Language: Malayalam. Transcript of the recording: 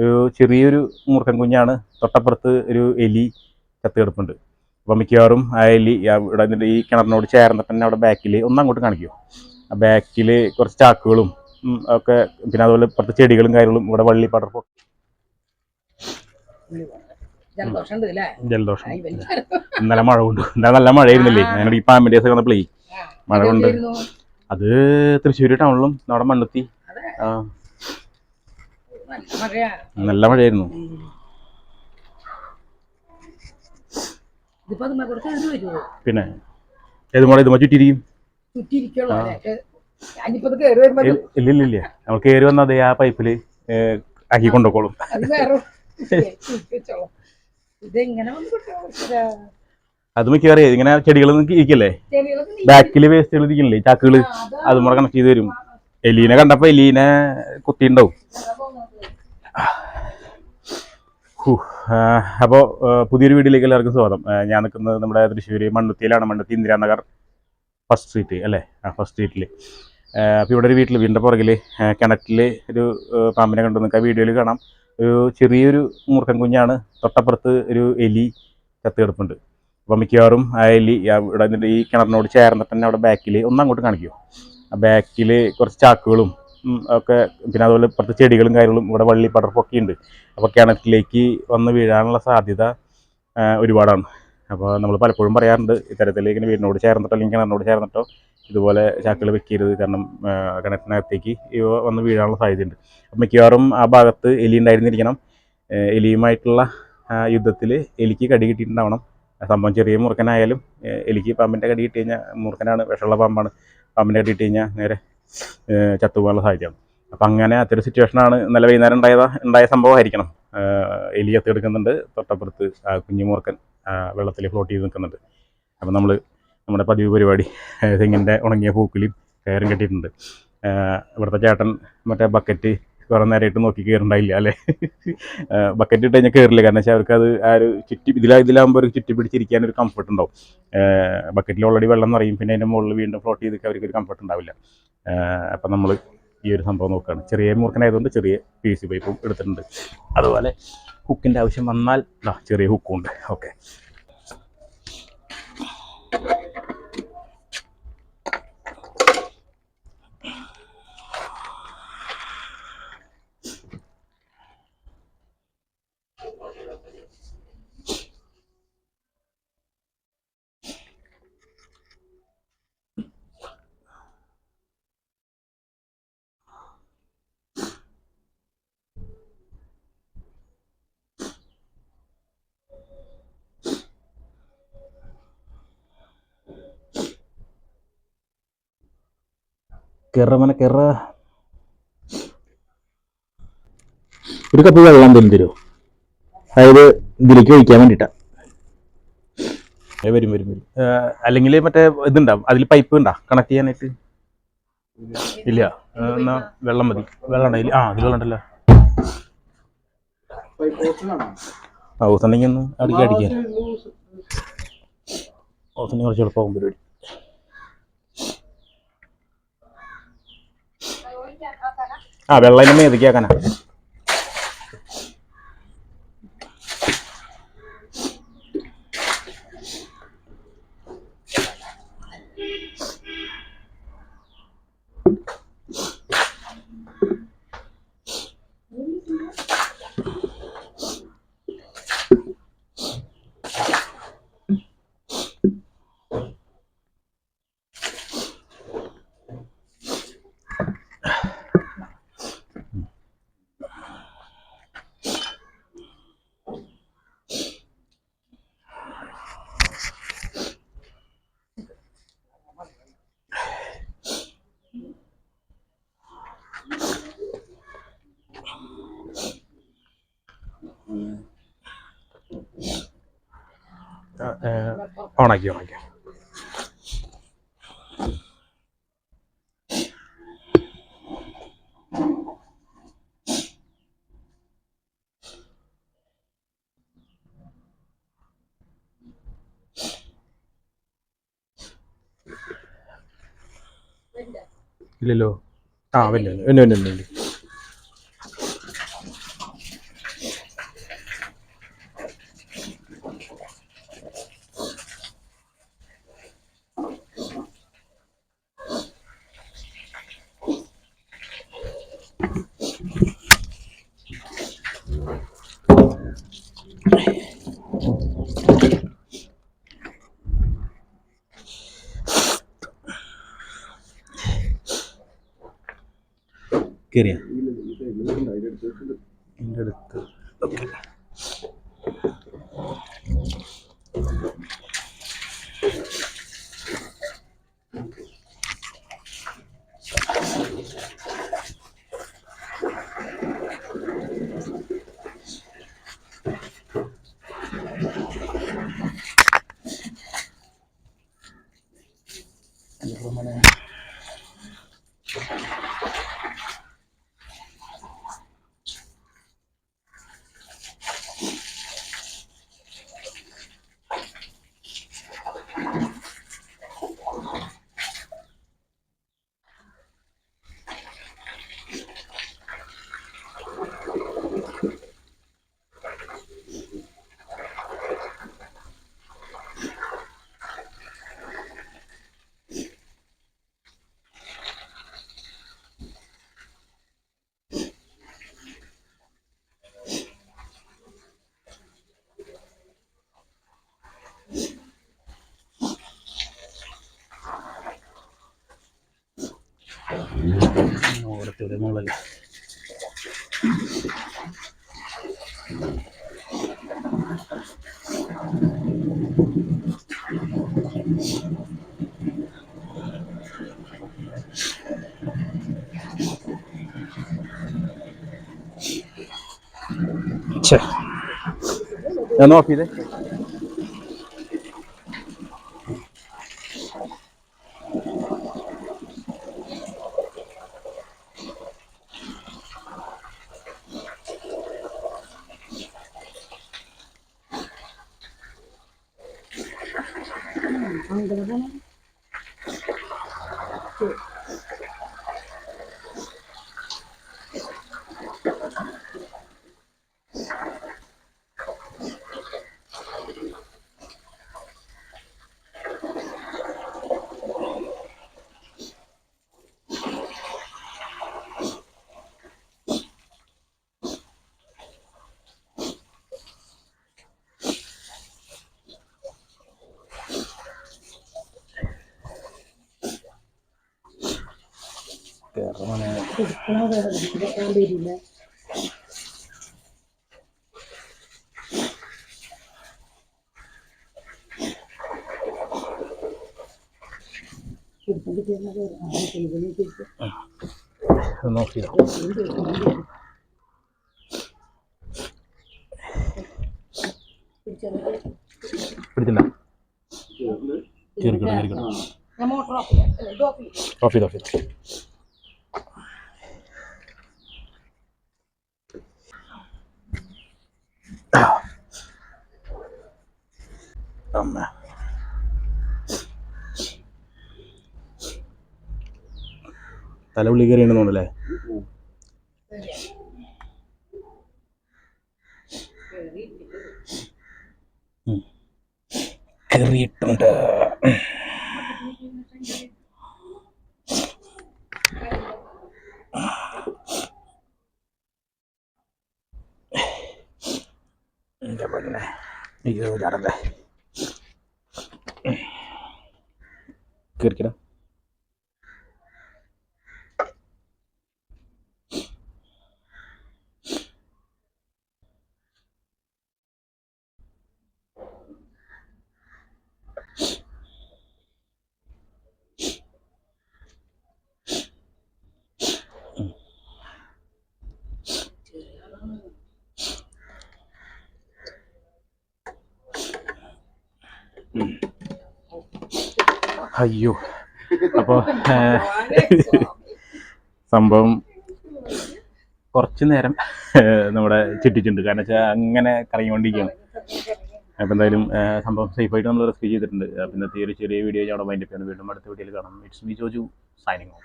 ഒരു ചെറിയൊരു മൂർഖൻ കുഞ്ഞാണ്. തൊട്ടപ്പുറത്ത് ഒരു എലി ചത്ത് കിടപ്പുണ്ട്. അപ്പം മിക്കവാറും ആ എലി ഇവിടെ ഈ കിണറിനോട് ചേർന്നിട്ട് തന്നെ അവിടെ ബാക്കിൽ ഒന്ന് അങ്ങോട്ട് കാണിക്കും. ആ ബാക്കിൽ കുറച്ച് ചാക്കുകളും ഒക്കെ പിന്നെ അതുപോലെ ഇപ്പുറത്തെ ചെടികളും കാര്യങ്ങളും ഇവിടെ വള്ളി പടർപ്പോ. ജലദോഷം. ഇന്നലെ മഴ കൊണ്ട് ഇന്നലെ നല്ല മഴയായിരുന്നില്ലേ? ഞങ്ങളുടെ ഈ പാമ്പിന്റെ ഒക്കെ വന്നപ്പോഴേ മഴ കൊണ്ട്. അത് തൃശ്ശൂർ ടൗണിലും നമ്മുടെ മണ്ണുത്തി. ആ. നല്ല മഴയായിരുന്നു. പിന്നെ ഏത് മോളെ ഇത് ചുറ്റിരിക്കും ഇല്ലില്ല നമ്മൾ കയറി വന്ന അതേ ആ പൈപ്പിൽ ആക്കി കൊണ്ടുപോക്കോളും അത് മിക്കവാറും ഇങ്ങനെ ചെടികൾ ഇരിക്കല്ലേ? ബാക്കിൽ ബാക്കിൽ വേസ്റ്റുകൾ ഇരിക്കില്ലേ? ചാക്കുകൾ അതും. കൂടെ കണക്ട് ചെയ്ത് തരും. എലീനെ കണ്ടപ്പോ എലീനെ കുത്തിണ്ടാവും. അപ്പോൾ പുതിയൊരു വീഡിയോയിലേക്ക് എല്ലാവർക്കും സ്വാഗതം. ഞാൻ നിൽക്കുന്നത് നമ്മുടെ തൃശ്ശൂർ മണ്ണുത്തിയിലാണ് മണ്ണുത്തി ഇന്ദിരാനഗർ ഫസ്റ്റ് സ്ട്രീറ്റ് അല്ലേ? ആ ഫസ്റ്റ് സ്ട്രീറ്റിൽ അപ്പോൾ ഇവിടെ ഒരു വീട്ടിൽ വീടിന്റെ പുറകിൽ കിണറ്റിൽ ഒരു പാമ്പിനെ കണ്ടു നിൽക്കുക വീഡിയോയിൽ കാണാം. ഒരു ചെറിയൊരു മൂർഖൻ കുഞ്ഞാണ്. തൊട്ടപ്പുറത്ത് ഒരു എലി ചത്തുകിടപ്പുണ്ട്. അപ്പോൾ മിക്കവാറും ആ എലി ഇവിടെ ഈ കിണറിനോട് ചേർന്നിട്ട് തന്നെ അവിടെ ബാക്കിൽ ഒന്ന് അങ്ങോട്ട് കാണിക്കുമോ ആ ബാക്കിൽ കുറച്ച് ചാക്കുകളും ഒക്കെ പിന്നെ അതുപോലെ ഇപ്പുറത്തെ ചെടികളും കാര്യങ്ങളും ഇവിടെ വള്ളി പടർപ്പൊക്കെ ഉണ്ട്. അപ്പോൾ കിണറ്റിലേക്ക് വന്ന് വീഴാനുള്ള സാധ്യത ഒരുപാടാണ്. അപ്പോൾ നമ്മൾ പലപ്പോഴും പറയാറുണ്ട് ഇത്തരത്തിൽ ഇങ്ങനെ വീടിനോട് ചേർന്നിട്ടോ അല്ലെങ്കിൽ കിണറിനോട് ചേർന്നിട്ടോ ഇതുപോലെ ചാക്കുകൾ വെക്കരുത്. കാരണം കിണറ്റിനകത്തേക്ക് ഇവ വന്ന് വീഴാനുള്ള സാധ്യതയുണ്ട്. അപ്പം മിക്കവാറും ആ ഭാഗത്ത് എലി ഉണ്ടായിരുന്നിരിക്കണം. എലിയുമായിട്ടുള്ള യുദ്ധത്തിൽ എലിക്ക് കടി കിട്ടിയിട്ടുണ്ടാവണം. സംഭവം ചെറിയ മുറുക്കനായാലും എലിക്ക് പാമ്പിന്റെ കടി കിട്ടി കഴിഞ്ഞാൽ മുറുക്കനാണ് വിഷമുള്ള പാമ്പാണ്. പാമ്പിന്റെ കടി കിട്ടി കഴിഞ്ഞാൽ നേരെ ചത്തുപോകാനുള്ള സാഹചര്യം. അപ്പം അങ്ങനെ അത്തൊരു സിറ്റുവേഷനാണ് ഇന്നലെ വൈകുന്നേരം ഉണ്ടായതാ ഉണ്ടായ സംഭവമായിരിക്കണം. എലി ചത്തെടുക്കുന്നുണ്ട് തൊട്ടപ്പുറത്ത് ആ കുഞ്ഞു വെള്ളത്തിൽ ഫ്ലോട്ട് ചെയ്ത് നിൽക്കുന്നുണ്ട്. അപ്പം നമ്മൾ നമ്മുടെ പതിവ് പരിപാടി തെങ്ങിന്റെ ഉണങ്ങിയ പൂക്കിലും കയറും കെട്ടിയിട്ടുണ്ട്. ഇവിടുത്തെ ചേട്ടൻ മറ്റേ ബക്കറ്റ് കുറേ നേരമായിട്ട് നോക്കി കയറുണ്ടായില്ല അല്ലേ? ബക്കറ്റ് ഇട്ട് കഴിഞ്ഞാൽ കയറില്ല. കാരണം വെച്ചാൽ അവർക്ക് അത് ആ ഒരു ചുറ്റി ഇതിലാ ഇതിലാകുമ്പോൾ ഒരു ചുറ്റി പിടിച്ചിരിക്കാൻ ഒരു കംഫർട്ട് ഉണ്ടാവും. ബക്കറ്റിൽ ഓൾറെഡി വെള്ളം നിറയും. പിന്നെ അതിന്റെ മുകളിൽ വീണ്ടും ഫ്ലോട്ട് ചെയ്തൊക്കെ അവർക്ക് ഒരു കംഫർട്ട് ഉണ്ടാവില്ല. അപ്പം നമ്മൾ ഈ ഒരു സംഭവം നോക്കുകയാണ് ചെറിയ മൂർക്കനായതുകൊണ്ട് ചെറിയ പി സി പൈപ്പും എടുത്തിട്ടുണ്ട്. അതുപോലെ ഹുക്കിന്റെ ആവശ്യം വന്നാൽ ചെറിയ ഹുക്കും ഉണ്ട്. ഓക്കെ കെറമന കെറ. ഒരു കപ്പ് വെള്ളം എന്തെങ്കിലും തരുമോ അതായത് ഇതിലേക്ക് ഒഴിക്കാൻ വേണ്ടിയിട്ടാ വരും വരും വരും. അല്ലെങ്കിൽ മറ്റേ ഇതുണ്ടാവും. അതിൽ പൈപ്പ് ഉണ്ടാ? കണക്ട് ചെയ്യാനായിട്ട്? ഇല്ല. എന്നാ വെള്ളം മതി. വെള്ളം ഉണ്ടെങ്കിൽ ആ അതിൽ വെള്ളം ഉണ്ടല്ലോ. ആ ഓസുണ്ടെങ്കിൽ ഒന്ന് അടിക്കാൻ അടിക്കാൻ ഓസുണ്ടെങ്കിൽ കുറച്ച് എളുപ്പമാകും പരിപാടി. ആ വെള്ളം മേതയ്ക്ക് ഓണാക്കി ഓണാക്കി ഇല്ലല്ലോ. ആ വല്ല വല്ല വല്ല പിന്നെ കയറിയ എന്റെ അടുത്ത്. ഓക്കെ. ഓരത്തെ മുകളിൽ ഛേ ഞാൻ ഓഫ് ചെയ്തേ കയറമനെ ഒന്ന് ഓഫ് ചെയ്തോ പിടിച്ചില്ല കയറിക്കോട്ടെ കയറിക്കോട്ടെ ചെയ്യാം. അല്ല, ഇത് ഓഫ് ചെയ്യാം. ഓഫ് ചെയ്ത് ഓഫ് ചെയ്ത്. അമ്മ ഉള്ളി കയറി തോന്നല്ലേ കയറിയിട്ടുണ്ട് എന്റെ പെണ്ണെ അയ്യോ ചാടല്ലേ क्रिकेटा അയ്യോ. അപ്പോൾ സംഭവം കുറച്ചു നേരം നമ്മുടെ ചുറ്റിച്ചുണ്ട് കാരണം വെച്ചാൽ അങ്ങനെ കറങ്ങിക്കൊണ്ടിരിക്കുകയാണ്. അപ്പോൾ എന്തായാലും സംഭവം സേഫായിട്ട് നമ്മൾ റെസ്ക്യൂ ചെയ്തിട്ടുണ്ട്. പിന്നെ ഇന്നത്തെ ഈ ഒരു ചെറിയ വീഡിയോ ഞാൻ അവിടെ മൈൻഡ് വീണ്ടും അടുത്ത വീഡിയോയിൽ കാണാം. It's me Joju signing off